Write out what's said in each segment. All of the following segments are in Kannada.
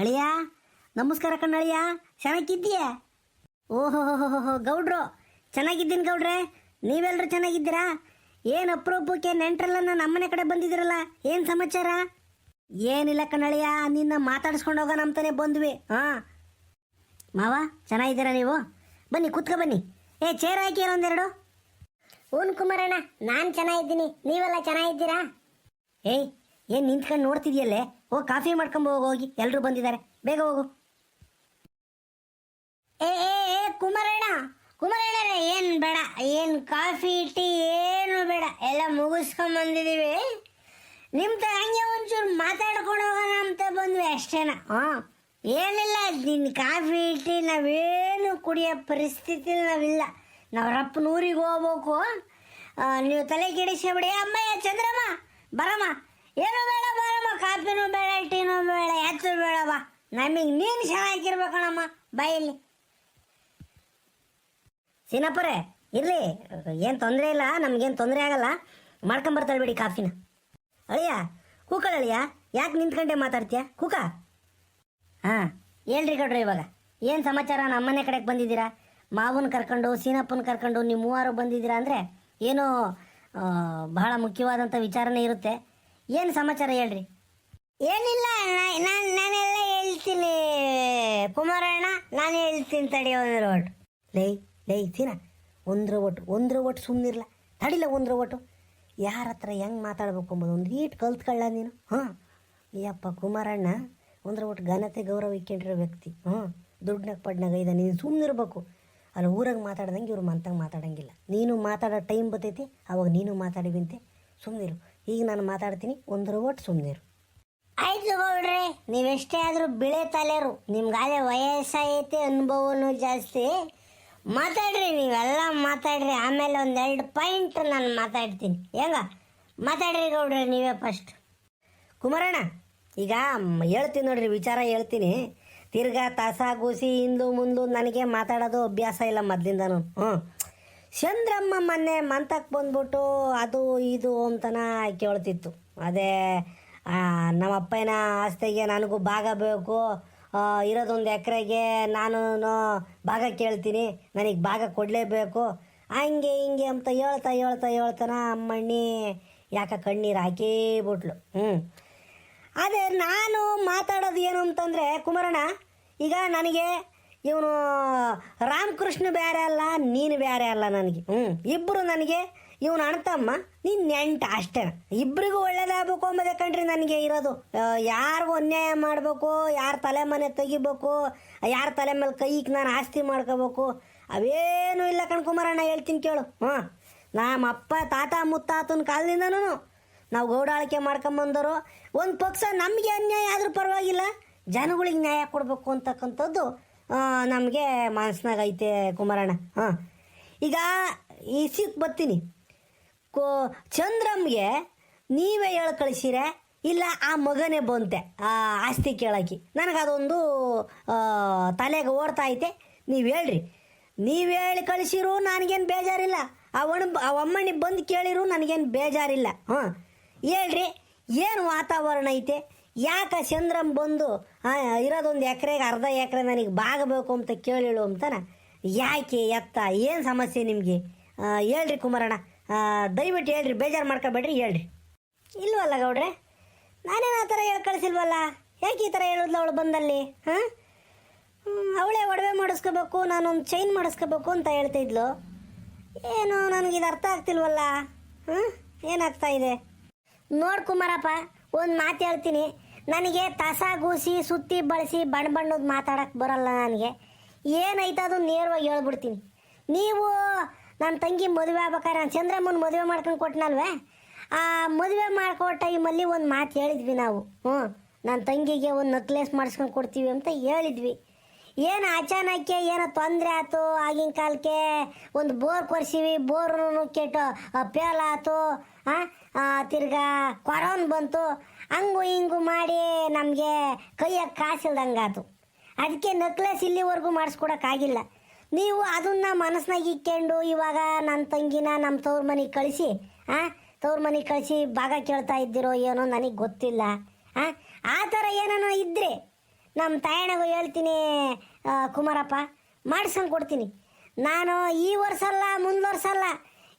ಅಳಿಯ, ನಮಸ್ಕಾರ ಕಣ್ಣಳಿಯ, ಚೆನ್ನಾಗಿದ್ದೀಯಾ? ಓಹೋ ಹೋ ಗೌಡ್ರು, ಚೆನ್ನಾಗಿದ್ದೀನಿ ಗೌಡ್ರೆ ನೀವೆಲ್ಲರೂ ಚೆನ್ನಾಗಿದ್ದೀರಾ? ಏನು ಅಪರೂಪಕ್ಕೆ ನೆಂಟ್ರೆಲ್ಲ ನಮ್ಮನೆ ಕಡೆ ಬಂದಿದ್ದೀರಲ್ಲ, ಏನು ಸಮಾಚಾರ? ಏನಿಲ್ಲ ಕಣ್ಣಳಿಯ, ನಿನ್ನ ಮಾತಾಡಿಸ್ಕೊಂಡು ಹೋಗೋಣ ಅಂತಾನೆ ಬಂದ್ವಿ, ಹಾಂ? ಮಾವ, ಚೆನ್ನಾಗಿದ್ದೀರಾ ನೀವು? ಬನ್ನಿ, ಕೂತ್ಕೊ ಬನ್ನಿ. ಏ ಚೇರ್ ಹಾಕಿ ಒಂದೆರಡು. ಓನ್ ಕುಮಾರಣ್ಣ ನಾನು ಚೆನ್ನಾಗಿದ್ದೀನಿ, ನೀವೆಲ್ಲ ಚೆನ್ನಾಗಿದ್ದೀರಾ? ಏಯ್ ಏನು ನಿಂತ್ಕೊಂಡು ನೋಡ್ತಿದ್ಯಲ್ಲೇ? ಓ ಕಾಫಿ ಮಾಡ್ಕೊಂಬ ಹೋಗು ಎಲ್ಲರೂ ಬಂದಿದ್ದಾರೆ ಬೇಗ ಹೋಗು. ಏ ಏ ಕುಮಾರಣ್ಣ. ಕುಮಾರಣ್ಣ ಏನು ಬೇಡ. ಏನು ಕಾಫಿ, ಟೀ, ಏನು ಬೇಡ. ಎಲ್ಲ ಮುಗಿಸ್ಕೊಂಡ್ ಬಂದಿದ್ದೀವಿ ನಿಮ್ಮ ತ ಹಂಗೆ ಒಂಚೂರು ಮಾತಾಡ್ಕೊಂಡು ಹೋಗೋಣ ಅಂತ ಬಂದ್ವಿ ಅಷ್ಟೇನ. ಹಾಂ. ಏನಿಲ್ಲ ನಿನ್ನ ಕಾಫಿ, ಟೀ ನಾವೇನು ಕುಡಿಯೋ ಪರಿಸ್ಥಿತಿ ನಾವಿಲ್ಲ. ನಾವು ಊರಿಗೆ ಹೋಗ್ಬೇಕು ನೀವು ತಲೆ ಕೆಡಿಸಬೇಡಿ ಅಮ್ಮಯ್ಯ, ಚಂದ್ರಮ್ಮ, ಬರಮ್ಮ. ಏನು ಬೇಡ ಬಾರಮ್ಮ ಕಾಫಿನೂ ಬೇಡ, ಟೀನೂ ಬೇಡ, ಎತ್ತು ಬೇಡವ ನಮಗೆ ನೀನು ಚೆನ್ನಾಗಿರ್ಬೇಕಣ್ಣಮ್ಮ ಬಾಯಲ್ಲಿ ಸೀನಪ್ಪರೆ, ಇರಲಿ, ಏನು ತೊಂದರೆ ಇಲ್ಲ, ನಮಗೇನು ತೊಂದರೆ ಆಗಲ್ಲ. ಮಾಡ್ಕೊಂಬರ್ತಾಳೆ ಬಿಡಿ ಕಾಫಿನ. ಅಳಿಯ, ಕೂಕಳ ಅಳಿಯ, ಯಾಕೆ ನಿಂತ್ಕೊಂಡೆ ಮಾತಾಡ್ತೀಯ? ಕೂಕ. ಹಾಂ, ಹೇಳ್ರಿ ಕಡ್ರಿ ಇವಾಗ. ಏನು ಸಮಾಚಾರ ನಮ್ಮನೆ ಕಡೆಗೆ ಬಂದಿದ್ದೀರಾ? ಮಾವನ ಕರ್ಕೊಂಡು, ಸೀನಪ್ಪನ ಕರ್ಕೊಂಡು ನೀವು ಮೂವರು ಬಂದಿದ್ದೀರಾ ಅಂದರೆ ಏನೋ ಬಹಳ ಮುಖ್ಯವಾದಂಥ ವಿಚಾರನೇ ಇರುತ್ತೆ. ಏನು ಸಮಾಚಾರ ಹೇಳ್ರಿ? ಏನಿಲ್ಲ ನಾನು ನಾನೆಲ್ಲ ಹೇಳ್ತೀನಿ. ಕುಮಾರಣ್ಣ, ನಾನು ಹೇಳ್ತೀನಿ ತಡಿ ಒಂದ್ರ ಒಟ್ಟು ಲೈ ಲೈ ತಿನ ಒಂದ್ರ ಒಟ್ಟು ಒಂದ್ರ ಒಟ್ಟು ಸುಮ್ಮನಿರ್ಲ ತಡಿಲ್ಲ ಒಂದ್ರ ಒಟ್ಟು ಯಾರ ಹತ್ರ ಹೆಂಗೆ ಮಾತಾಡ್ಬೇಕು ಅಂಬೋದು? ಒಂದು ಈಟ್ ಕಲ್ತ್ಕೊಳ್ಳ ನೀನು. ಹಾಂ. ಯಪ್ಪ ಕುಮಾರಣ್ಣ ಒಂದ್ರ ಒಟ್ಟು ಘನತೆ ಗೌರವ ಇಕ್ಕೊಂಡಿರೋ ವ್ಯಕ್ತಿ. ಹ್ಞೂ ದುಡ್ಡಾಗ ಪಡ್ನಾಗ ಇದ. ನೀನು ಸುಮ್ಮನಿರ್ಬೇಕು ಅಲ್ಲಿ ಊರಾಗ ಮಾತಾಡ್ದಂಗೆ ಇವ್ರು ಮಂತಂಗೆ ಮಾತಾಡಂಗಿಲ್ಲ. ನೀನು ಮಾತಾಡೋ ಟೈಮ್ ಬರ್ತೈತಿ ಅವಾಗ ನೀನು ಮಾತಾಡಿಬಿಂತೆ ಸುಮ್ಮನಿರು ಈಗ ನಾನು ಮಾತಾಡ್ತೀನಿ ಒಂದರ ಒಟ್ಟು ಸುಮ್ಮನಿರು ಆಯ್ತು ಗೌಡ್ರೆ ನೀವೆಷ್ಟೇ ಆದರೂ ಬಿಳೆ ತಲೆರು. ನಿಮ್ಗಾಲೆ ವಯಸ್ಸಾಗೈತೆ ಅನುಭವನೂ ಜಾಸ್ತಿ. ಮಾತಾಡ್ರಿ, ನೀವೆಲ್ಲ ಮಾತಾಡ್ರಿ. ಆಮೇಲೆ ಒಂದೆರಡು ಪಾಯಿಂಟ್ ನಾನು ಮಾತಾಡ್ತೀನಿ. ಹೆಂಗ? ಮಾತಾಡ್ರಿ ಗೌಡ್ರೆ, ನೀವೇ ಫಸ್ಟ್ ಕುಮಾರಣ್ಣ, ಈಗ ಹೇಳ್ತೀನಿ ನೋಡ್ರಿ, ವಿಚಾರ ಹೇಳ್ತೀನಿ. ತಿರ್ಗಾ ತಾಸಾಗೂಸಿ, ಹಿಂದು ಮುಂದು ನನಗೆ ಮಾತಾಡೋದು ಅಭ್ಯಾಸ ಇಲ್ಲ ಮೊದಲಿಂದನು. ಹ್ಞೂ ಚಂದ್ರಮ್ಮ ಮೊನ್ನೆ ಮಂತಕ್ಕೆ ಬಂದ್ಬಿಟ್ಟು ಅದು ಇದು ಅಂತನ ಕೇಳ್ತಿತ್ತು. ಅದೇ ಆ, ನಮ್ಮ ಅಪ್ಪನ ಆಸ್ತಿಗೆ ನನಗೂ ಭಾಗ ಬೇಕು ಇರೋದೊಂದು ಎಕರೆಗೆ ನಾನು ಭಾಗ ಕೇಳ್ತೀನಿ ನನಗೆ ಭಾಗ ಕೊಡಲೇಬೇಕು. ಹಂಗೆ ಹಿಂಗೆ ಅಂತ ಹೇಳ್ತಾ ಹೇಳ್ತಾ ಹೇಳ್ತಾನ ಅಮ್ಮಣ್ಣಿ ಯಾಕೆ ಕಣ್ಣೀರು ಹಾಕೇ ಬಿಟ್ಲು. ಹ್ಞೂ ಅದೇ ನಾನು ಮಾತಾಡೋದು ಏನು ಅಂತಂದರೆ ಕುಮಾರಣ್ಣ ಈಗ ನನಗೆ ಇವನು ರಾಮಕೃಷ್ಣ ಬೇರೆ ಅಲ್ಲ, ನೀನು ಬೇರೆ ಅಲ್ಲ ನನಗೆ. ಹ್ಞೂ ಇಬ್ಬರು ನನಗೆ, ಇವನು ಅಣ್ತಮ್ಮ ನೀನು ನೆಂಟ ಅಷ್ಟೇ. ಇಬ್ಬರಿಗೂ ಒಳ್ಳೇದಾಗಬೇಕು ಅಂಬದೇ ಕಣ್ರಿ ನನಗೆ ಇರೋದು. ಯಾರಿಗೂ ಅನ್ಯಾಯ ಮಾಡಬೇಕು, ಯಾರ ತಲೆ ಮನೆ ತೆಗಿಬೇಕು, ಯಾರ ತಲೆ ಮೇಲೆ ಕೈಗೆ ನಾನು ಆಸ್ತಿ ಮಾಡ್ಕೋಬೇಕು, ಅವೇನೂ ಇಲ್ಲ ಕಣ್ಕುಮಾರಣ್ಣ ಹೇಳ್ತೀನಿ ಕೇಳು. ಹಾಂ ನಮ್ಮ ಅಪ್ಪ, ತಾತ, ಮುತ್ತಾತನ ಕಾಲದಿಂದನೂ ನಾವು ಗೌಡಾಳಿಕೆ ಮಾಡ್ಕೊಂಬಂದರು ಒಂದು ಪಕ್ಷ ನಮಗೆ ಅನ್ಯಾಯ ಆದರೂ ಪರವಾಗಿಲ್ಲ, ಜನಗಳಿಗೆ ನ್ಯಾಯ ಕೊಡಬೇಕು ಅಂತಕ್ಕಂಥದ್ದು ನಮಗೆ ಮನಸ್ನಾಗ ಐತೆ ಕುಮಾರಣ್ಣ. ಹಾಂ. ಈಗ ಈ ಸಿಕ್ ಬರ್ತೀನಿ. ಕೋ ಚಂದ್ರಮ್ಗೆ ನೀವೇ ಹೇಳಿ ಕಳಿಸಿರೆ ಇಲ್ಲ ಆ ಮಗನೇ ಬಂತೆ ಆ ಆಸ್ತಿ ಕೇಳಕ್ಕೆ. ನನಗದೊಂದು ಆ, ತಲೆಗೆ ಓಡ್ತಾ ಐತೆ. ನೀವು ಹೇಳ್ರಿ. ನೀವು ಹೇಳಿ ಕಳಿಸಿರು ನನಗೇನು ಬೇಜಾರಿಲ್ಲ. ಆ ಅಮ್ಮನಿಗೆ ಬಂದು ಕೇಳಿರು ನನಗೇನು ಬೇಜಾರಿಲ್ಲ. ಹಾಂ. ಹೇಳ್ರಿ ಏನು ವಾತಾವರಣ ಐತೆ? ಯಾಕೆ ಚಂದ್ರಮ್ ಬಂದು ಇರೋದೊಂದು ಎಕರೆಗೆ, ಅರ್ಧ ಎಕರೆ ನನಗೆ ಬಾಗಬೇಕು ಅಂತ ಕೇಳಿಳು ಅಂತಾನ. ಯಾಕೆ ಎತ್ತ? ಏನು ಸಮಸ್ಯೆ ನಿಮಗೆ? ಹೇಳ್ರಿ ಕುಮಾರಣ್ಣ. ದಯವಿಟ್ಟು ಹೇಳ್ರಿ, ಬೇಜಾರು ಮಾಡ್ಕೊಬೇಡ್ರಿ, ಹೇಳ್ರಿ. ಇಲ್ವಲ್ಲ ಗೌಡ್ರೆ? ನಾನೇನು ಆ ಥರ ಹೇಳಿ ಕಳಿಸಿಲ್ವಲ್ಲ? ಯಾಕೆ ಈ ಥರ ಹೇಳಿದ್ಲು ಅವಳು ಬಂದಲ್ಲಿ, ಹಾಂ? ಅವಳೇ ಒಡವೆ ಮಾಡಿಸ್ಕೋಬೇಕು, ನಾನೊಂದು ಚೈನ್ ಮಾಡಿಸ್ಕೋಬೇಕು ಅಂತ ಹೇಳ್ತಿದ್ಲು ಏನು ನನಗಿದು ಅರ್ಥ ಆಗ್ತಿಲ್ವಲ್ಲ? ಹಾಂ? ಏನಾಗ್ತಾ ಇದೆ? ನೋಡ್ ಕುಮಾರಪ್ಪ, ಒಂದು ಮಾತು ಹೇಳ್ತೀನಿ. ನನಗೆ ತಸ ಗೂಸಿ ಸುತ್ತಿ ಬಳಸಿ ಬಣ್ಣ ಬಣ್ಣದ ಮಾತಾಡಕ್ಕೆ ಬರಲ್ಲ ನನಗೆ. ಏನೈತೆ ಅದು ನೇರವಾಗಿ ಹೇಳ್ಬಿಡ್ತೀನಿ. ನೀವು ನನ್ನ ತಂಗಿ ಮದುವೆ ಆಗ್ಬೇಕಾದ್ರೆ ನಾನು ಚಂದ್ರಮ್ಮನ ಮದುವೆ ಮಾಡ್ಕೊಂಡು ಕೊಟ್ಟನಲ್ವೇ ಆ ಮದುವೆ ಮಾಡ್ಕೋ ಟೈಮಲ್ಲಿ ಒಂದು ಮಾತು ಹೇಳಿದ್ವಿ ನಾವು. ಹ್ಞೂ ನನ್ನ ತಂಗಿಗೆ ಒಂದು ನಕ್ಲೇಸ್ ಮಾಡಿಸ್ಕೊಂಡು ಕೊಡ್ತೀವಿ ಅಂತ ಹೇಳಿದ್ವಿ. ಏನು ಅಚಾನಕ್ಕೆ ಏನೋ ತೊಂದರೆ ಆಯ್ತು ಆಗಿನ ಕಾಲಕ್ಕೆ ಒಂದು ಬೋರ್ ಕೊರ್ಸಿವಿ, ಬೋರ್ನು ಕೆಟ್ಟು ಪೇಲ್ ಆಯ್ತು ತಿರ್ಗಾ ಕೊರೋನ್ ಬಂತು. ಹಂಗು ಹಿಂಗು ಮಾಡಿ ನಮಗೆ ಕೈಯಾಗ ಕಾಸಿಲ್ದಂಗೆ ಆಯ್ತು ಅದಕ್ಕೆ ನಕ್ಲೆಸ್ ಇಲ್ಲಿವರೆಗೂ ಮಾಡಿಸ್ಕೊಡೋಕ್ಕಾಗಿಲ್ಲ ನೀವು ಅದನ್ನ ಮನಸ್ನಾಗ ಇಕ್ಕೊಂಡು ಇವಾಗ ನನ್ನ ತಂಗಿನ ನಮ್ಮ ತವ್ರ ಮನೆಗೆ ಕಳಿಸಿ ಹಾಂ ತವ್ರ ಮನೆಗೆ ಕಳಿಸಿ ಭಾಗ ಕೇಳ್ತಾ ಇದ್ದೀರೋ ಏನೋ ನನಗೆ ಗೊತ್ತಿಲ್ಲ ಹಾಂ ಆ ಥರ ಏನೋ ಇದ್ದರೆ ನಮ್ಮ ತಾಯಣಗೂ ಹೇಳ್ತೀನಿ ಕುಮಾರಪ್ಪ ಮಾಡಿಸ್ಕೊಂಡು ಕೊಡ್ತೀನಿ. ನಾನು ಈ ವರ್ಷ ಅಲ್ಲ, ಮುಂದೆ ವರ್ಷ ಅಲ್ಲ,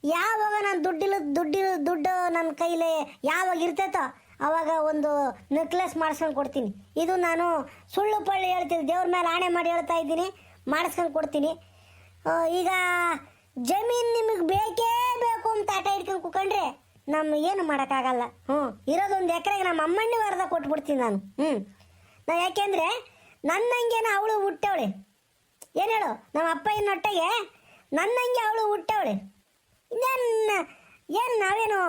ಯಾವಾಗ ನಾನು ದುಡ್ಡಿಲ್ಲ ದುಡ್ಡಿಲ್ಲ ದುಡ್ಡು ನನ್ನ ಕೈಲಿ ಯಾವಾಗ ಇರ್ತೈತೋ ಅವಾಗ ಒಂದು ನೆಕ್ಲೆಸ್ ಮಾಡಿಸ್ಕೊಂಡು ಕೊಡ್ತೀನಿ. ಇದು ನಾನು ಸುಳ್ಳು ಪಳ್ಳಿ ಹೇಳ್ತೀನಿ. ದೇವ್ರ ಮೇಲೆ ಆಣೆ ಮಾಡಿ ಹೇಳ್ತಾ ಇದ್ದೀನಿ. ಮಾಡಿಸ್ಕೊಂಡು ಕೊಡ್ತೀನಿ. ಈಗ ಜಮೀನು ನಿಮಗೆ ಬೇಕೇ ಬೇಕು ಅಂತ ಆಟ ಇಟ್ಕೊಂಡು ಕುಕೊಂಡ್ರೆ ನಮ್ಮ ಏನು ಮಾಡೋಕ್ಕಾಗಲ್ಲ. ಹ್ಞೂ ಇರೋದೊಂದು ಎಕರೆಗೆ ನಮ್ಮ ಅಮ್ಮಣ್ಣಿ ಅರ್ಧ ಕೊಟ್ಬಿಡ್ತೀನಿ ನಾನು. ಹ್ಞೂ ನಾ ಯಾಕೆಂದರೆ ನನ್ನಂಗೆನ ಅವಳು ಹುಟ್ಟವಳೆ. ಏನು ಹೇಳು? ನಮ್ಮ ಅಪ್ಪ ಇನ್ನೊಟ್ಟೆಗೆ ನನ್ನಂಗೆ ಅವಳು ಹುಟ್ಟವಳೆ. ಇನ್ನೇನು ಏನು ನಾವೇನು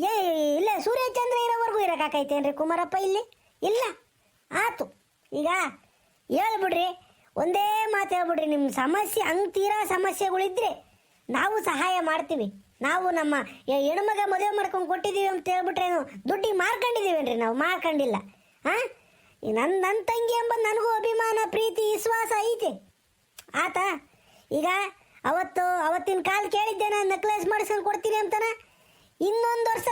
ಏ, ಇಲ್ಲ ಸೂರ್ಯಚಂದ್ರ ಇರೋವರೆಗೂ ಇರೋಕ್ಕಾಕೈತೇನ್ರಿ ಕುಮಾರಪ್ಪ ಇಲ್ಲಿ? ಇಲ್ಲ. ಆತು. ಈಗ ಹೇಳ್ಬಿಡ್ರಿ ಒಂದೇ ಮಾತು ಹೇಳ್ಬಿಡ್ರಿ ನಿಮ್ಮ ಸಮಸ್ಯೆ ಹಂಗೆ ತೀರಾ ಸಮಸ್ಯೆಗಳಿದ್ರೆ ನಾವು ಸಹಾಯ ಮಾಡ್ತೀವಿ. ನಾವು ನಮ್ಮ ಹೆಣ್ಮಗ ಮದುವೆ ಮಾಡ್ಕೊಂಡು ಕೊಟ್ಟಿದ್ದೀವಿ ಅಂತ ಹೇಳ್ಬಿಟ್ರೇನು ದುಡ್ಡಿಗೆ ಮಾರ್ಕೊಂಡಿದ್ದೀವೇನ್ರಿ ನಾವು? ಮಾರ್ಕೊಂಡಿಲ್ಲ. ಹಾಂ ನನ್ನ ನನ್ನ ತಂಗಿ ಎಂಬ ನನಗೂ ಅಭಿಮಾನ, ಪ್ರೀತಿ, ವಿಶ್ವಾಸ ಐತೆ. ಆತ, ಈಗ ಅವತ್ತು, ಅವತ್ತಿನ ಕಾಲ ಕೇಳಿದ್ದೆ ನಾನು ನೆಕ್ಲೆಸ್ ಮಾಡಿಸ್ಕೊಂಡು ಕೊಡ್ತೀನಿ ಅಂತಾನ. ಇನ್ನೊಂದು ವರ್ಷ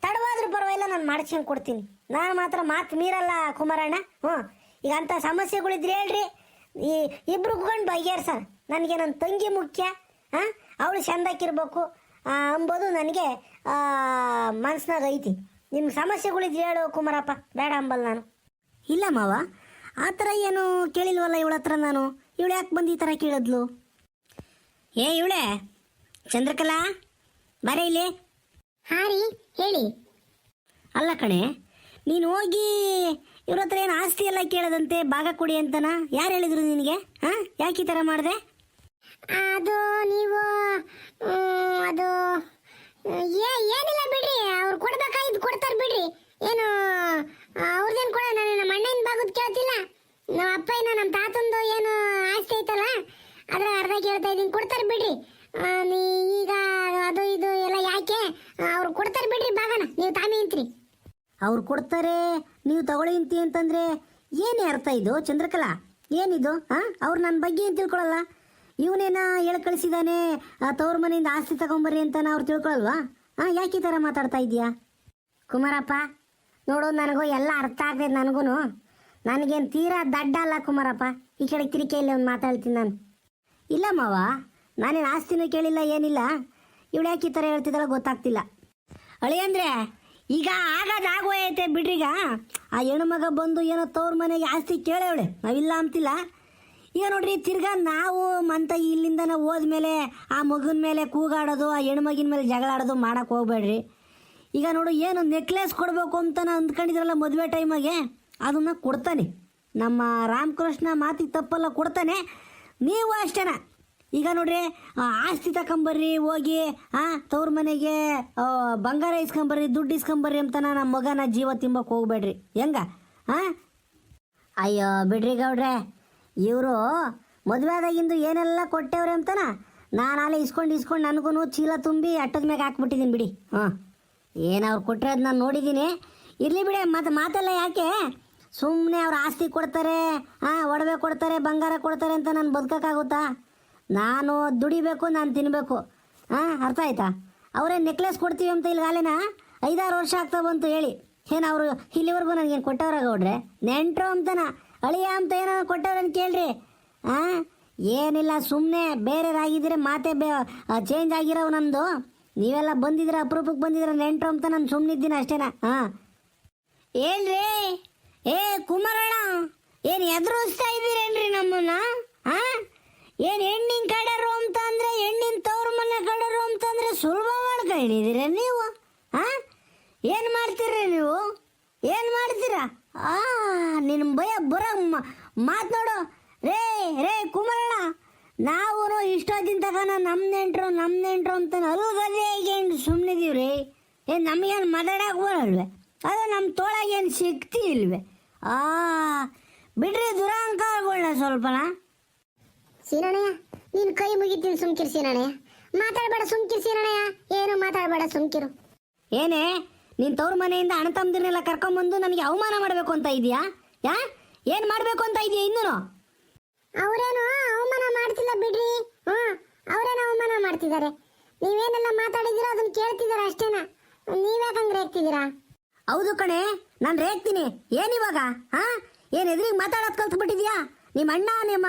ತಡವಾದ್ರೂ ಪರವಾಗಿಲ್ಲ, ನಾನು ಮಾಡಿಸ್ಕೊಂಡು ಕೊಡ್ತೀನಿ. ನಾನು ಮಾತ್ರ ಮಾತು ಮೀರಲ್ಲ, ಕುಮಾರಣ್ಣ. ಹ್ಞೂ. ಈಗ ಅಂಥ ಸಮಸ್ಯೆಗಳಿದ್ರೆ ಹೇಳ್ರಿ. ಈ ಇಬ್ರು ಕುತ್ಕೊಂಡು ಸರ್. ನನಗೆ ನನ್ನ ತಂಗಿ ಮುಖ್ಯ. ಹಾಂ? ಅವಳು ಚಂದಕ್ಕಿರ್ಬೇಕು. ಅಂಬೋದು ನನಗೆ ಮನಸ್ಸಿನಾಗ ಐತಿ. ನಿಮ್ಮ ಸಮಸ್ಯೆಗಳಿದ್ರೆ ಹೇಳು ಕುಮಾರಪ್ಪ. ಬೇಡ ಅಂಬಲ್ ನಾನು. ಇಲ್ಲ ಮಾವ. ಆ ಥರ ಏನು ಕೇಳಿಲ್ವಲ್ಲ ಇವಳ ಹತ್ರ ನಾನು? ಇವಳು ಯಾಕೆ ಬಂದು ಈ ಥರ ಕೇಳಿದ್ಲು? ಏ, ಇವಳೆ. ಚಂದ್ರಕಲಾ? ಬರೇ ಇಲ್ಲಿ. ಹಾಂ ರೀ ಹೇಳಿ. ಅಲ್ಲ ಕಣೆ ನೀನು ಹೋಗಿ ಇವ್ರ ಹತ್ರ ಏನು ಆಸ್ತಿ ಎಲ್ಲ ಕೇಳದಂತೆ ಭಾಗ ಕೊಡಿ ಅಂತನ? ಯಾರು ಹೇಳಿದ್ರು ನಿನಗೆ? ಹಾಂ? ಯಾಕೆ ಈ ಥರ ಮಾಡಿದೆ? ಅದು ನೀವು ಮ್, ಅದು ಏ ಏನಿಲ್ಲ ಬಿಡ್ರಿ ಅವ್ರು ಕೊಡ್ಬೇಕಾಗಿದ್ದು ಕೊಡ್ತಾರೆ ಬಿಡ್ರಿ. ಏನು ಅವ್ರದ್ದೇನು ಕೊಡ ನಾನು ನಮ್ಮ ಅಣ್ಣನ ಭಾಗದ ಕೇಳ್ತಿಲ್ಲ. ನಮ್ಮ ಅಪ್ಪ ಏನೋ ನಮ್ಮ ತಾತಂದು ಏನು ಆಸ್ತಿ ಐತಲ್ಲ ಅದ್ರ ಅರ್ಧ ಕೇಳ್ತಾ ಇದ್ದೀನಿ ಕೊಡ್ತಾರೆ ಬಿಡ್ರಿ. ಆ, ನೀ ಈಗ ಅದು ಅವ್ರು ಕೊಡ್ತಾರೆ ಬಿಡ್ರಿ ಭಾಗನ. ನೀವು ತಾಮಿ ಅಂತ್ರಿ ಅವ್ರು ಕೊಡ್ತಾರೆ ನೀವು ತಗೊಳ್ಳಿ ಅಂತೀ ಅಂತಂದ್ರೆ ಏನೇ ಅರ್ಥ ಇದು ಚಂದ್ರಕಲಾ? ಏನಿದು ಹಾ? ಅವ್ರು ನನ್ನ ಬಗ್ಗೆ ಏನು ತಿಳ್ಕೊಳಲ್ಲ? ಇವನೇನ ಹೇಳಿ ಕಳಿಸಿದಾನೆ ತವ್ರ ಮನೆಯಿಂದ ಆಸ್ತಿ ತಗೊಂಬರ್ರಿ ಅಂತ ಅವ್ರು ತಿಳ್ಕೊಳಲ್ವಾ? ಹಾಂ ಯಾಕೆ ಈ ಥರ ಮಾತಾಡ್ತಾ ಇದೀಯಾ ಕುಮಾರಪ್ಪ ನೋಡು ನನಗೂ ಎಲ್ಲ ಅರ್ಥ ಆಗ್ತದೆ ನನಗೂ ನನಗೇನು ತೀರಾ ದಡ್ಡ ಅಲ್ಲ ಕುಮಾರಪ್ಪ. ಈ ಕಡೆ ಕಿರಿಕೆಯಲ್ಲಿ ಒಂದು ಮಾತಾಡ್ತೀನಿ ನಾನು. ಇಲ್ಲ ಮಾವ ನಾನೇನು ಆಸ್ತಿನೂ ಕೇಳಿಲ್ಲ ಏನಿಲ್ಲ. ಇವಳು ಯಾಕೆ ಈ ಥರ ಹೇಳ್ತಿದ್ದಾಳೆ ಗೊತ್ತಾಗ್ತಿಲ್ಲ. ಅಳಿ ಅಂದ್ರೆ, ಈಗ ಆಗೋದು ಬಿಡ್ರಿಗ ಆ ಹೆಣ್ಮಗ ಬಂದು ಏನೋ ತವ್ರ ಮನೆಗೆ ಆಸ್ತಿ ಕೇಳೇವಳೆ. ನಾವಿಲ್ಲ ಅಂತಿಲ್ಲ. ಈಗ ನೋಡ್ರಿ, ತಿರ್ಗಾ ನಾವು ಮಂತ ಇಲ್ಲಿಂದ ನಾವು ಹೋದ್ಮೇಲೆ ಆ ಮಗನ ಮೇಲೆ ಕೂಗಾಡೋದು, ಆ ಹೆಣ್ಮಗಿನ ಮೇಲೆ ಜಗಳಾಡೋದು ಮಾಡೋಕೆ ಹೋಗ್ಬೇಡ್ರಿ. ಈಗ ನೋಡು, ಏನು ನೆಕ್ಲೆಸ್ ಕೊಡಬೇಕು ಅಂತ ಅಂದ್ಕೊಂಡಿದ್ರಲ್ಲ ಮದುವೆ ಟೈಮಾಗೆ ಅದನ್ನು ಕೊಡ್ತಾನೆ. ನಮ್ಮ ರಾಮಕೃಷ್ಣ ಮಾತಿಗೆ ತಪ್ಪಲ್ಲ, ಕೊಡ್ತಾನೆ. ನೀವು ಅಷ್ಟೇನ? ಈಗ ನೋಡ್ರಿ ಆ, ಆಸ್ತಿ ತಕೊಂಬರ್ರಿ ಹೋಗಿ ಆ ತವ್ರ ಮನೆಗೆ ಆ, ಬಂಗಾರ ಇಸ್ಕೊಂಬರ್ರಿ ದುಡ್ಡು ಇಸ್ಕೊಂಬರ್ರಿ ಅಂತ ನಮ್ಮ ಮಗನ ಜೀವ ತಿಂಬಕ್ಕೆ ಹೋಗ್ಬೇಡ್ರಿ. ಹೆಂಗ? ಹಾಂ ಅಯ್ಯೋ ಬಿಡ್ರಿ ಗೌಡ್ರೆ ಇವರು ಮದುವೆ ಆದಾಗಿಂದು ಏನೆಲ್ಲ ಕೊಟ್ಟೆವ್ರಿ ಅಂತನ? ನಾನು ಅಲ್ಲೇ ಇಸ್ಕೊಂಡು ಇಸ್ಕೊಂಡು ನನಗೂ ಚೀಲ ತುಂಬಿ ಅಟ್ಟದ ಮ್ಯಾಗ ಹಾಕ್ಬಿಟ್ಟಿದ್ದೀನಿ ಬಿಡಿ. ಹಾಂ. ಏನು ಅವ್ರು ಕೊಟ್ಟಿರೋದು ನಾನು ನೋಡಿದ್ದೀನಿ ಇರಲಿ ಬಿಡಿ ಮತ್ತೆ ಮಾತೆಲ್ಲ ಯಾಕೆ? ಸುಮ್ಮನೆ ಅವ್ರು ಆಸ್ತಿ ಕೊಡ್ತಾರೆ ಹಾಂ ಒಡವೆ ಕೊಡ್ತಾರೆ ಬಂಗಾರ ಕೊಡ್ತಾರೆ ಅಂತ ನಾನು ಬದುಕೋಕ್ಕಾಗುತ್ತಾ ನಾನು ದುಡಿಬೇಕು, ನಾನು ತಿನ್ನಬೇಕು ಹಾಂ ಅರ್ಥ ಆಯ್ತಾ? ಅವರೇ ನೆಕ್ಲೆಸ್ ಕೊಡ್ತೀವಿ ಅಂತ ಇಲ್ಲಿ ಅಲ್ಲೇನ ಐದಾರು ವರ್ಷ ಆಗ್ತಾ ಬಂತು ಹೇಳಿ. ಏನು ಅವರು ಇಲ್ಲಿವರೆಗೂ ನನಗೇನು ಕೊಟ್ಟವ್ರ ಗೌಡ್ರೆ ನೆಂಟ್ರು ಅಂತನ, ಅಳಿಯ ಅಂತ ಏನೋ ಕೊಟ್ಟವ್ರ ಅಂತ ಕೇಳ್ರಿ? ಹಾಂ ಏನಿಲ್ಲ ಸುಮ್ಮನೆ ಬೇರೆಯವರಾಗಿದ್ದರೆ ಮಾತೆ ಬೇ ಚೇಂಜ್ ಆಗಿರೋವು ನಮ್ಮದು ನೀವೆಲ್ಲ ಬಂದಿದ್ರೆ, ಅಪರೂಪಕ್ಕೆ ಬಂದಿದ್ರೆ ನೆಂಟ್ರು ಅಂತ ನಾನು ಸುಮ್ಮನಿದ್ದೀನಿ ಅಷ್ಟೇನಾ? ಹಾಂ ಏನ್ರಿ ಏ, ಕುಮಾರಣ್ಣ, ಏನು ಎದುರಿಸ್ತಾ ಇದ್ದೀರೇನ್ರಿ ನಮ್ಮನ್ನ? ಹಾಂ ಏನು ಹೆಣ್ಣಿನ ಕಡೆರು ಅಂತ ಅಂದ್ರೆ ಹೆಣ್ಣಿನ ತವ್ರ ಮನೆ ಕಡೆರು ಅಂತಂದ್ರೆ ಸುಲಭ ಮಾಡ್ಕೊಂಡಿದ್ದೀರ ನೀವು ಹಾ ಏನು ಮಾಡ್ತೀರಿ ನೀವು ಏನು ಮಾಡ್ತೀರಾ ಆ ನಿನ್ನ ಭಯ ಬರ ಮಾತನಾಡು ರೇ ರೇ ಕುಮಾರಣ್ಣ ನಾವು ಇಷ್ಟೊತ್ತಿನ ತಕ ನಮ್ಮ ನೆಂಟ್ರು ನಮ್ಮ ನೆಂಟ್ರು ಅಂತ ಅಲ್ಗದೇ ಏನು ಸುಮ್ಮನಿದೀವ್ರಿ ಏ ನಮಗೇನು ಮಾತಾಡಕ್ಕೆ ಬರಲ್ವೆ ಅದು ನಮ್ಮ ತೋಳಗೇನು ಶಕ್ತಿ ಇಲ್ವೆ? ಆ ಬಿಡ್ರಿ ದುರಹಂಕಾರಗಳನ್ನ ಸ್ವಲ್ಪನ. ಸೀನಣ್ಣಯ್ಯ ನೀನು ಕೈ ಮುಗಿತೀನಿ ಸುಮ್ಕಿರು ಸೀನಣ್ಣಯ್ಯ. ಮಾತಾಡಬೇಡ ಸುಮ್ಕಿರು ಸೀನಣ್ಣಯ್ಯ. ಏನು ಮಾತಾಡಬೇಡ ಸುಮ್ಕಿರು. ಏನೇ? ನೀನ್ ತವ್ರ ಮನೆಯಿಂದ ಅಣ್ಣ ತಮ್ಮದಿರ್ನೆಲ್ಲ ಕರ್ಕೊಂಬಂದು ನನಗೆ ಅವಮಾನ ಮಾಡಬೇಕು ಅಂತ ಇದೆಯಾ? ಯಾ? ಏನು ಮಾಡಬೇಕು ಅಂತ ಇದೆಯಾ ಇನ್ನೂ ಅವರೇನು ಅವಮಾನ ಮಾಡ್ತಿಲ್ಲ ಬಿಡ್ರಿ. ಹಾ ಅವರೇನು ಅವಮಾನ ಮಾಡ್ತಿದ್ದಾರೆ? ನೀವೇನೆಲ್ಲ ಮಾತಾಡಿದೀರ ಅದನ್ನ ಕೇಳ್ತಿದಾರ ಅಷ್ಟೇನಾ? ನೀವ್ಯಾಕಂಗ್ ರೇಗ್ತಿದ್ದೀರಾ? ಹೌದು ಕಣೆ ನಾನು ರೇಗ್ತೀನಿ. ಏನಿವಾಗ ಹಾ? ಏನು ಎದುರಿಗೆ ಮಾತಾಡೋದು ಕಲ್ತ್ಬಿಟ್ಟಿದ್ಯಾ? ನಿಮ್ಮ ಅಣ್ಣ ನಿಮ್ಮ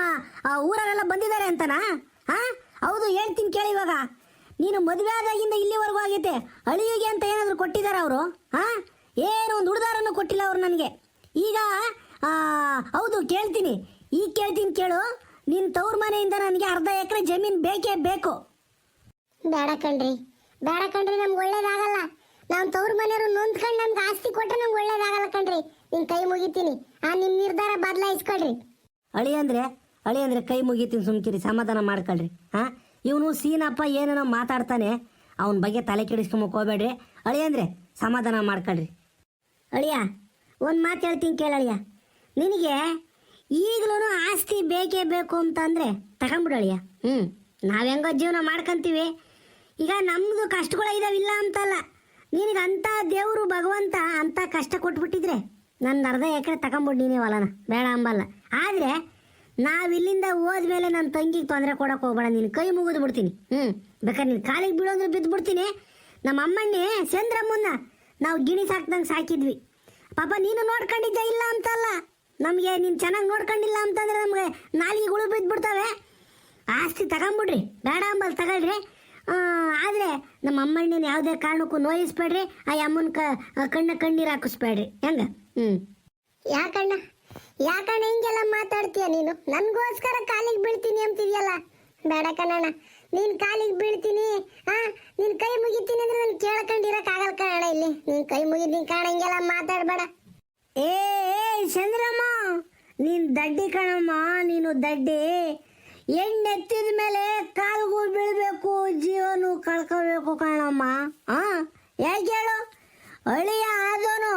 ಊರಲ್ಲೆಲ್ಲ ಬಂದಿದ್ದಾರೆ ಅಂತನಾ? ಹಾ? ಹೌದು ಹೇಳ್ತೀನಿ ಕೇಳಿ ಇವಾಗ. ನೀನು ಮದುವೆ ಆದಾಗಿಂದ ಇಲ್ಲಿವರೆಗೂ ಆಗೈತೆ. ಅಳಿವಿಗೆ ಅಂತ ಏನಾದರೂ ಕೊಟ್ಟಿದಾರ ಅವರು? ಹಾ ಏನು ಒಂದು ಉಡ್ದಾರನ್ನು ಕೊಟ್ಟಿಲ್ಲ ಅವ್ರು ನನಗೆ. ಈಗ ಹೌದು ಕೇಳ್ತೀನಿ. ಈಗ ಕೇಳ್ತೀನಿ ಕೇಳು. ನಿನ್ನ ತವ್ರ ಮನೆಯಿಂದ ನನಗೆ ಅರ್ಧ ಎಕರೆ ಜಮೀನು ಬೇಕೇ ಬೇಕು. ಬೇಡ ಕಣ್ರಿ. ಬೇಡ ಕಣ್ರಿ ನಮ್ಗೆ ಒಳ್ಳೇದಾಗಲ್ಲ. ನಾವು ತವ್ರ ಮನೆಯವರು ನೊಂದ್ಕೊಂಡು ನಮ್ಗೆ ಆಸ್ತಿ ಕೊಟ್ಟರೆ ನಮ್ಗೆ ಒಳ್ಳೇದಾಗಲ್ಲ ಕಣ್ರಿ. ನಿನ್ ಕೈ ಮುಗಿತೀನಿ. ಆ ನಿಮ್ಮ ನಿರ್ಧಾರ ಬದಲಾಯಿಸ್ಕೊಳ್ರಿ. ಅಳಿ ಅಂದ್ರೆ ಅಳಿ ಅಂದ್ರೆ ಕೈ ಮುಗಿತೀನಿ ಸುಮ್ಕಿರಿ ಸಮಾಧಾನ ಮಾಡ್ಕೊಳ್ರಿ. ಹಾ ಇವನು ಸೀನಪ್ಪ ಏನೇನೋ ಮಾತಾಡ್ತಾನೆ, ಅವನ ಬಗ್ಗೆ ತಲೆ ಕೆಡಿಸ್ಕೊಂಬಕ್ ಹೋಗ್ಬೇಡ್ರಿ. ಅಳಿಯ ಅಂದ್ರೆ ಸಮಾಧಾನ ಮಾಡ್ಕೊಳ್ರಿ. ಅಳಿಯ, ಒಂದು ಮಾತು ಹೇಳ್ತೀನಿ ಕೇಳಳಿಯ ನಿನಗೆ ಈಗಲೂ ಆಸ್ತಿ ಬೇಕೇ ಬೇಕು ಅಂತಂದ್ರೆ ತಗೊಂಬಿಡು ಅಳಿಯ. ಹ್ಞೂ ನಾವು ಹೆಂಗೋ ಜೀವನ ಮಾಡ್ಕೊಂತೀವಿ. ಈಗ ನಮ್ಮದು ಕಷ್ಟಗಳು ಇದಾವಿಲ್ಲ ಅಂತಲ್ಲ. ನಿನಗೆ ಅಂಥ ದೇವರು ಭಗವಂತ ಅಂಥ ಕಷ್ಟ ಕೊಟ್ಬಿಟ್ಟಿದ್ರೆ ನನ್ನ ಅರ್ಧ ಎಕರೆ ತಗೊಂಬಿಡು ನೀನೇ ಹೊಲನ. ಬೇಡ ಅಂಬಲ್ಲ. ಆದರೆ ನಾವು ಇಲ್ಲಿಂದ ಹೋದ್ಮೇಲೆ ನನ್ನ ತಂಗಿಗೆ ತೊಂದರೆ ಕೊಡಕ್ ಹೋಗ್ಬೇಡ ನೀನು ಕೈ ಮುಗಿದು ಬಿಡ್ತೀನಿ. ಹ್ಮ್. ಬೇಕಾದ್ರೆ ನೀನ್ ಕಾಲಿಗೆ ಬೀಳೋಂದ್ರೆ ಬಿದ್ದು ಬಿಡ್ತೀನಿ. ನಮ್ಮ ಅಮ್ಮಣ್ಣಿ ಚಂದ್ರಮ್ಮನ್ನ ನಾವು ಗಿಣಿ ಸಾಕ್ದಂಗೆ ಸಾಕಿದ್ವಿ. ಪಾಪ ನೀನು ನೋಡ್ಕೊಂಡಿದ್ದೆ ಇಲ್ಲ ಅಂತಲ್ಲ. ನಮಗೆ ನೀನು ಚೆನ್ನಾಗಿ ನೋಡ್ಕೊಂಡಿಲ್ಲ ಅಂತಂದ್ರೆ ನಮಗೆ ನಾಲಿಗೆಗಳು ಬಿದ್ದು ಬಿಡ್ತವೆ. ಆಸ್ತಿ ತಗೊಂಬಿಡ್ರಿ. ಬೇಡ ಅಂಬಲ್ ತಗೊಳ್ರಿ. ಆದರೆ ನಮ್ಮ ಅಮ್ಮಣ್ಣನ ಯಾವುದೇ ಕಾರಣಕ್ಕೂ ನೋಯಿಸ್ಬೇಡ್ರಿ. ಆ ಅಮ್ಮನ ಕಣ್ಣ ಕಣ್ಣೀರು ಹಾಕಿಸ್ಬೇಡ್ರಿ. ಹೆಂಗ? ಹ್ಞೂ ಯಾಕಣ್ಣ? ಯಾಕಣ್ಣ ಹಿಂಗೆಲ್ಲ ಮಾತಾಡ್ತೀಯ ನೀನು? ನನಗೋಸ್ಕರ ಕಾಲಿಗೆ ಬೀಳ್ತೀನಿ ಅಂತಿದ್ಯಲ್ಲ? ಬೇಡ ಕಣಣ್ಣ, ನೀನ್ ಕಾಲಿಗೆ ಬೀಳ್ತೀನಿ ಹಾ ನಿನ್ ಕೈ ಮುಗಿತೀನಿ ಅಂದ್ರೆ ನಾನು ಕೇಳ್ಕೊಂಡಿರಕ್ಕಾಗಲ್ಲ ಕಣ ಇಲ್ಲಿ. ನೀನ್ ಕೈ ಮುಗಿತೀನಿ ಕಾಣ ಹಿಂಗೆಲ್ಲ ಮಾತಾಡ್ಬೇಡ. ಏ ಏ, ಚಂದ್ರಮ್ಮ, ನೀನ್ ದಡ್ಡಿ ಕಣಮ್ಮ, ನೀನು ದಡ್ಡಿ. ಎಣ್ಣೆತ್ತಿದ ಮೇಲೆ ಕಾಲ್ಗೂ ಬೀಳ್ಬೇಕು, ಜೀವನು ಕಳ್ಕೋಬೇಕು ಕಣಮ್ಮ. ಹಾ ಯಾಕೆ ಹೇಳು? ಅಳಿಯ ಆದೋನು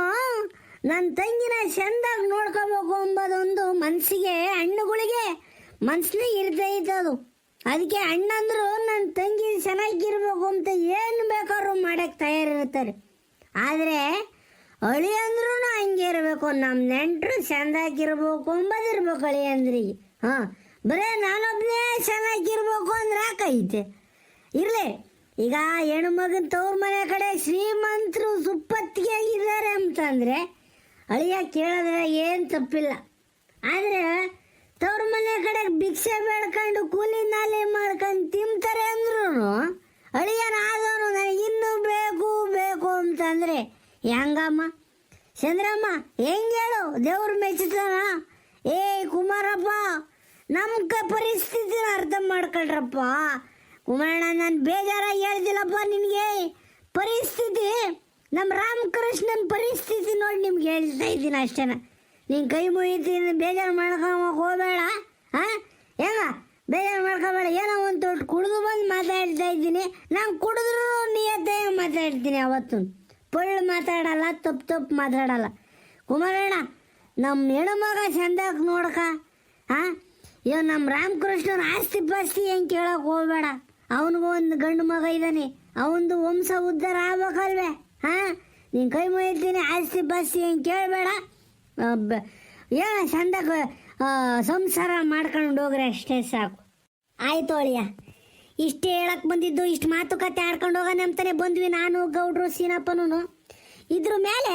ನನ್ನ ತಂಗಿನ ಚೆಂದಾಗಿ ನೋಡ್ಕೋಬೇಕು ಅಂಬದೊಂದು ಮನಸ್ಸಿಗೆ ಹಣ್ಣುಗಳಿಗೆ ಮನ್ಸಲ್ಲಿ ಇರ್ತೈತೆ ಅದು ಅದಕ್ಕೆ ಅಣ್ಣಂದ್ರು ನನ್ನ ತಂಗಿ ಚೆನ್ನಾಗಿರ್ಬೇಕು ಅಂತ ಏನು ಬೇಕಾದ್ರೂ ಮಾಡಕ್ಕೆ ತಯಾರಿರ್ತಾರೆ ಆದರೆ ಅಳಿ ಅಂದ್ರು ಹಂಗೆ ಇರಬೇಕು. ನಮ್ಮ ನೆಂಟರು ಚೆಂದಾಗಿರ್ಬೇಕು ಅಳಿ ಅಂದ್ರಿಗೆ. ಹಾಂ, ಬರೇ ನಾನೊಬ್ಬನೇ ಚೆನ್ನಾಗಿರ್ಬೇಕು ಅಂದ್ರೆ ಹಾಕೈತೆ ಇರಲಿ, ಈಗ ಹೆಣ್ಣು ಮಗನ ತವ್ರ ಮನೆ ಕಡೆ ಶ್ರೀಮಂತರು ಸುಪ್ಪತ್ತಿಗೆ ಆಗಿದ್ದಾರೆ ಅಂತಂದರೆ ಅಳಿಯ ಕೇಳಿದ್ರೆ ಏನು ತಪ್ಪಿಲ್ಲ. ಆದರೆ ತವ್ರ ಮನೆ ಕಡೆ ಭಿಕ್ಷೆ ಬೇಡ್ಕೊಂಡು ಕೂಲಿ ನಾಲಿ ಮಾಡ್ಕೊಂಡು ತಿಂತಾರೆ ಅಂದ್ರೂ ಅಳಿಯನ ಆದವನು ನನಗೆ ಇನ್ನೂ ಬೇಕು ಬೇಕು ಅಂತಂದರೆ ಹೆಂಗಮ್ಮ? ಚಂದ್ರಮ್ಮ, ಹೆಂಗೆ ಹೇಳು? ದೇವ್ರ ಮೆಚ್ಚುತ್ತಾನ ಏಯ್ ಕುಮಾರಪ್ಪ ನಮ್ಮ ಪರಿಸ್ಥಿತಿನ ಅರ್ಥ ಮಾಡ್ಕೊಳ್ರಪ್ಪ. ಕುಮಾರಣ್ಣ, ನಾನು ಬೇಜಾರಾಗಿ ಹೇಳ್ತಿಲ್ಲಪ್ಪ ನಿನಗೆ. ಪರಿಸ್ಥಿತಿ ನಮ್ಮ ರಾಮಕೃಷ್ಣನ ಪರಿಸ್ಥಿತಿ ನೋಡಿ ನಿಮ್ಗೆ ಹೇಳ್ತಾ ಇದ್ದೀನಿ ಅಷ್ಟೇನ. ನೀನು ಕೈ ಮುಗಿತೀನಿ, ಬೇಜಾರು ಮಾಡ್ಕೊಂಬ ಹೋಗಬೇಡ, ಹಾಂ? ಏನ? ಬೇಜಾರು ಮಾಡ್ಕೋಬೇಡ, ಏನೋ ಒಂದು ತೊಟ್ಟು ಕುಡಿದು ಬಂದು ಮಾತಾಡ್ತಾ ಇದ್ದೀನಿ. ನಾನು ಕುಡಿದ್ರು ನಿಯತ್ತಾಗಿ ಮಾತಾಡ್ತೀನಿ ಅವತ್ತು. ಪೊಳ್ಳು ಮಾತಾಡಲ್ಲ, ತಪ್ಪು ತಪ್ಪು ಮಾತಾಡಲ್ಲ. ಕುಮಾರಣ್ಣ ನಮ್ಮ ಹೆಣ್ಮಗ ಚಂದಾಗಿ ನೋಡ್ಕ, ಹಾಂ? ಇವ್ ನಮ್ಮ ರಾಮಕೃಷ್ಣನ ಆಸ್ತಿ ಪಾಸ್ತಿ ಹೆಂಗೆ ಕೇಳೋಕೆ ಹೋಗಬೇಡ. ಅವನಿಗೂ ಒಂದು ಗಂಡು ಮಗ ಇದ್ದಾನೆ ಅವನದು ವಂಶ ಉದ್ಧಾರ ಆಗ್ಬೇಕಲ್ವೇ? ಹಾಂ, ನೀನು ಕೈ ಮುಗಿತೀನಿ ಆಸ್ತಿ ಬಸ್ತಿ ಏನ್ ಕೇಳಬೇಡ. ಏನ ಚಂದ ಸಂಸಾರ ಮಾಡ್ಕೊಂಡು ಹೋಗ್ರೆ ಅಷ್ಟೇ ಸಾಕು. ಆಯ್ತು ಅಳಿಯ. ಇಷ್ಟೇ ಹೇಳಕ್ ಬಂದಿದ್ದು, ಇಷ್ಟು ಮಾತುಕತೆ ಆಡ್ಕೊಂಡು ಹೋಗೋಣ ಅಂತಾನೆ ಬಂದ್ವಿ ನಾನು, ಗೌಡ್ರು ಸೀನಪ್ಪನೂ ಇದ್ರ ಮೇಲೆ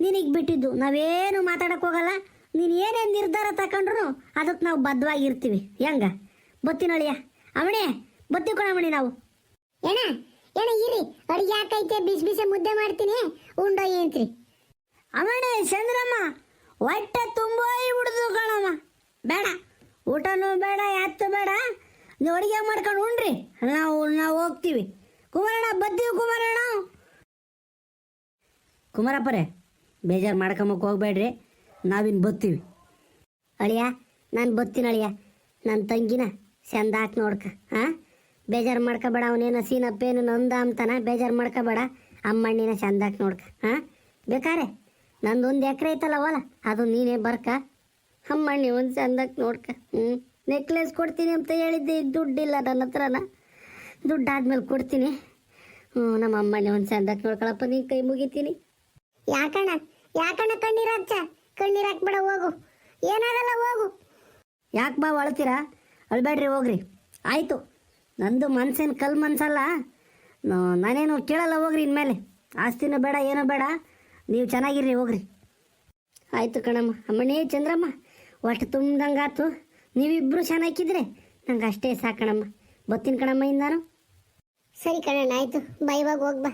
ನಿನಗೆ ಬಿಟ್ಟಿದ್ದು. ನಾವೇನು ಮಾತಾಡಕ್ ಹೋಗಲ್ಲ. ನೀನು ಏನೇ ನಿರ್ಧಾರ ತಕೊಂಡ್ರು ಅದಕ್ಕೆ ನಾವು ಬದ್ಧವಾಗಿರ್ತೀವಿ ಹೆಂಗ? ಬತ್ತಿನಳಿಯ ಅವಣೆ, ಬತ್ತಿ ಕೊಡಮಣಿ ನಾವು. ಏನ? ಏನ ಇರಿ ಅಡಿಗೆ ಯಾಕೈತೆ ಬಿಸಿ ಬಿಸಿ ಮುದ್ದೆ ಮಾಡ್ತೀನಿ? ಉಂಡ ಏನ್ರಿ ಅವಣೆ ಚಂದ್ರಮ್ಮ, ಹೊಟ್ಟೆ ತುಂಬೋಯಿ ಬಿಡುದು ಕಣಮ್ಮ. ಬೇಡ, ಊಟನೂ ಬೇಡ, ಯಾತ್ತು ಬೇಡ. ನೀವು ಅಡುಗೆ ಮಾಡ್ಕೊಂಡು ಉಣ್ರಿ ನಾವು ನಾವು ಹೋಗ್ತೀವಿ. ಕುಮಾರಣ್ಣ ಬತ್ತೀವಿ ಕುಮಾರಣ್ಣ. ಕುಮಾರಪ್ಪರೇ, ಬೇಜಾರು ಮಾಡ್ಕೊಂಬಕ್ಕೆ ಹೋಗ್ಬೇಡ್ರಿ ನಾವಿನ್ನು ಬತ್ತೀವಿ. ಅಳಿಯ, ನಾನು ಬತ್ತೀನಿ ಅಳಿಯ ನನ್ನ ತಂಗಿನ ಹಾಕಿ ನೋಡ್ಕ, ಹಾಂ? ಬೇಜಾರು ಮಾಡ್ಕೋಬೇಡ ಅವನೇನ ಸೀನಪ್ಪೇನು ನಂದ ಅಂತಾನ ಬೇಜಾರು ಮಾಡ್ಕೋಬೇಡ. ಅಮ್ಮಣ್ಣಿನ ಚಂದಾಕ್ ನೋಡ್ಕ ಹಾಂ? ಬೇಕಾರೆ? ನಂದೊಂದು ಎಕರೆ ಐತಲ್ಲ ಹೊಲ ಅದು ನೀನೇ ಬರ್ಕ. ಅಮ್ಮಣ್ಣಿ ಒಂದು ಚಂದಕ್ಕೆ ನೋಡ್ಕ ಹ್ಞೂ ನೆಕ್ಲೆಸ್ ಕೊಡ್ತೀನಿ ಅಂತ ಹೇಳಿದ್ದೆ ಈಗ ದುಡ್ಡಿಲ್ಲ ನನ್ನ ಹತ್ರನ. ದುಡ್ಡು ಆದ್ಮೇಲೆ ಕೊಡ್ತೀನಿ. ಹ್ಞೂ ನಮ್ಮ ಅಮ್ಮಣ್ಣಿ ಒಂದು ಚಂದಕ್ಕೆ ನೋಡ್ಕೊಳಪ್ಪ ನೀನು ಕೈ ಮುಗಿತೀನಿ. ಯಾಕಣ್ಣ? ಯಾಕಣ್ಣ ಕಣ್ಣೀರು ಹಚ್ಚ? ಕಣ್ಣೀರು ಹಾಕ್ಬೇಡ ಹೋಗು. ಏನಾಗಲ್ಲ ಹೋಗು. ಯಾಕೆ ಬಾ ಅಳ್ತೀರಾ ಅಳ್ಬೇಡ್ರಿ ಹೋಗ್ರಿ. ಆಯಿತು. ನಂದು ಮನ್ಸೇನು ಕಲ್ ಮನ್ಸಲ್ಲ. ನಾನೇನು ಕೇಳಲ್ಲ, ಹೋಗ್ರಿ ಇನ್ಮೇಲೆ. ಆಸ್ತಿನೂ ಬೇಡ, ಏನೂ ಬೇಡ. ನೀವು ಚೆನ್ನಾಗಿರ್ರಿ, ಹೋಗ್ರಿ. ಆಯಿತು ಕಣಮ್ಮ. ಅಮ್ಮಣಿ, ಚಂದ್ರಮ್ಮ ಒಟ್ಟು ತುಂಬ್ದಂಗಾತು ನೀವಿಬ್ಬರು ಚೆನ್ನಾಗಿದ್ರೆ ನಂಗೆ ಅಷ್ಟೇ ಸಾಕಣಮ್ಮ. ಬತ್ತೀನಿ ಕಣಮ್ಮ ಇಂದಾನು ಸರಿ ಕಣಣ್ಣ, ಆಯಿತು. ಬೈವಾಗ ಹೋಗ್ಬಾ